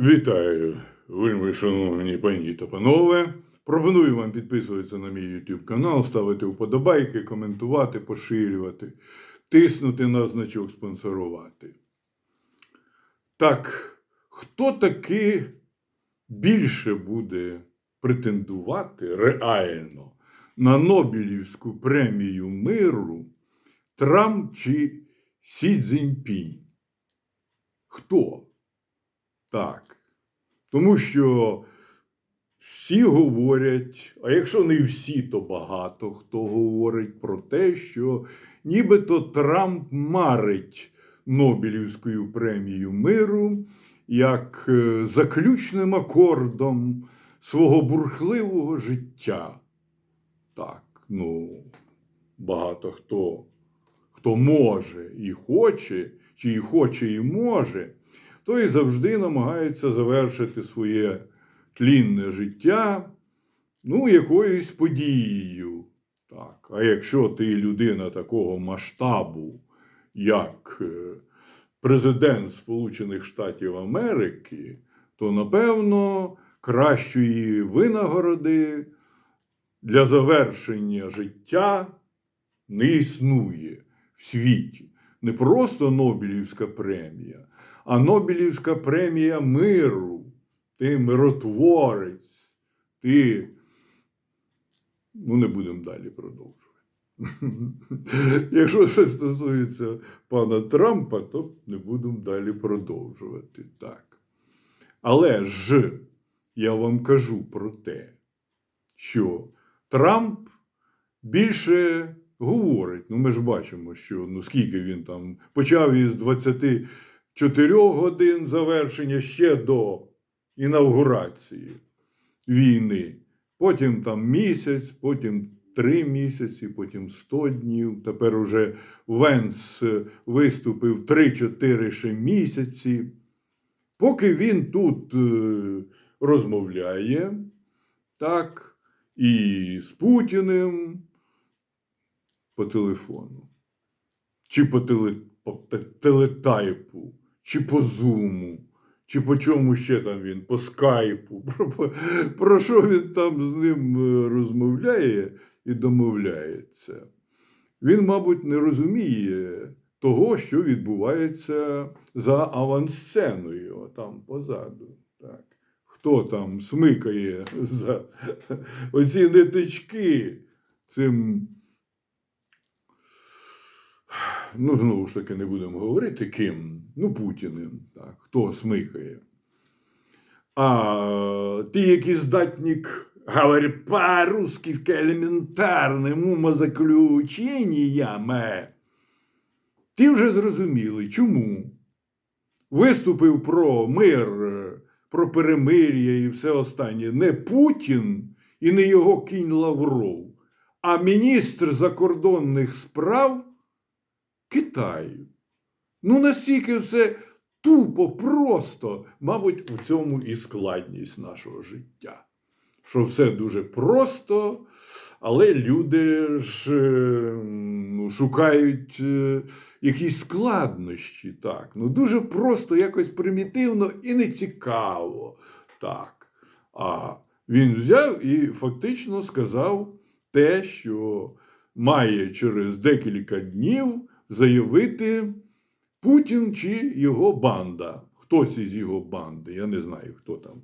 Вітаю, вельми шановні пані та панове. Пропоную вам підписуватися на мій YouTube канал, ставити вподобайки, коментувати, поширювати, тиснути на значок спонсорувати. Так, хто таки більше буде претендувати реально на Нобелівську премію миру Трамп чи Сі Цзіньпінь? Хто? Так. Тому що всі говорять, а якщо не всі, то багато хто говорить про те, що нібито Трамп марить Нобелівською премію миру як е, заключним акордом свого бурхливого життя. Так, ну, багато хто, хто може і хоче, чи і хоче, і може той завжди намагається завершити своє тлінне життя ну, якоюсь подією. Так. А якщо ти людина такого масштабу, як е, президент Сполучених Штатів Америки, то напевно кращої винагороди для завершення життя не існує в світі. Не просто Нобелівська премія, а Нобелівська премія миру. Ти миротворець, ти. Ну, не будемо далі продовжувати. Якщо це стосується пана Трампа, то не будемо далі продовжувати. Так. Але ж я вам кажу про те, що Трамп більше говорить. Ну, ми ж бачимо, що ну, скільки він там почав із 24 годин завершення ще до інавгурації війни. Потім там місяць, потім три місяці, потім 100 днів. Тепер уже Венс е, виступив 3-4 ще місяці. Поки він тут е, розмовляє, так, і з Путіним по телефону, чи по, теле, по те- телетайпу, чи по зуму, чи по чому ще там він, по скайпу. Про, про, про що він там з ним е, розмовляє і домовляється. Він, мабуть, не розуміє того, що відбувається за авансценою, там позаду. Так. Хто там смикає за оці нитички цим. Ну, знову ж таки, не будемо говорити ким. Ну, Путіним, так, хто смикає. А ті, які здатні к говорить по-русски елементарним умозаключеннями, ті вже зрозуміли, чому. Виступив про мир, про перемир'я і все останнє не Путін і не його кінь Лавров, а міністр закордонних справ Китаю. Ну, настільки все тупо, просто, мабуть, у цьому і складність нашого життя. Що все дуже просто, але люди ж е, ну, шукають е, якісь складнощі. Так. Ну, дуже просто, якось примітивно і нецікаво. Так. А він взяв і фактично сказав те, що має через декілька днів заявити Путін чи його банда. Хтось із його банди, я не знаю, хто там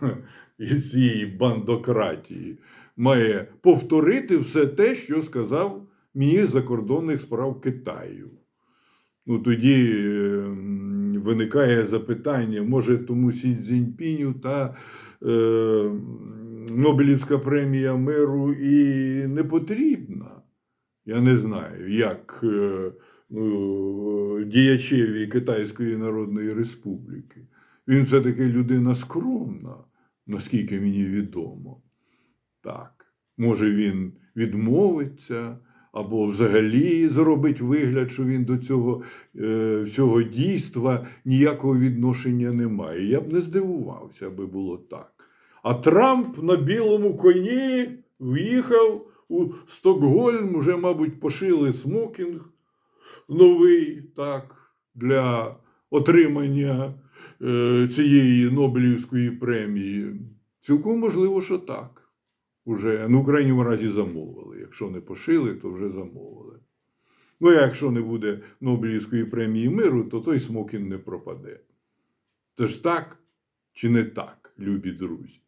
із цієї бандократії, має повторити все те, що сказав міністр закордонних справ Китаю. Ну, тоді ем, виникає запитання, може тому Сі Цзіньпіню та е, Нобелівська премія миру і не потрібна. Я не знаю, як е, ну, діячеві Китайської Народної Республіки. Він все-таки людина скромна, наскільки мені відомо. Так, може він відмовиться, або взагалі зробить вигляд, що він до цього е, всього дійства ніякого відношення не має. Я б не здивувався, аби було так. А Трамп на білому коні в'їхав у Стокгольм, уже, мабуть, пошили смокінг новий, так, для отримання е, цієї Нобелівської премії. Цілком можливо, що так. Уже, ну, в крайньому разі замовили. Якщо не пошили, то вже замовили. Ну, а якщо не буде Нобелівської премії миру, то той Смокін не пропаде. Це ж так чи не так, любі друзі?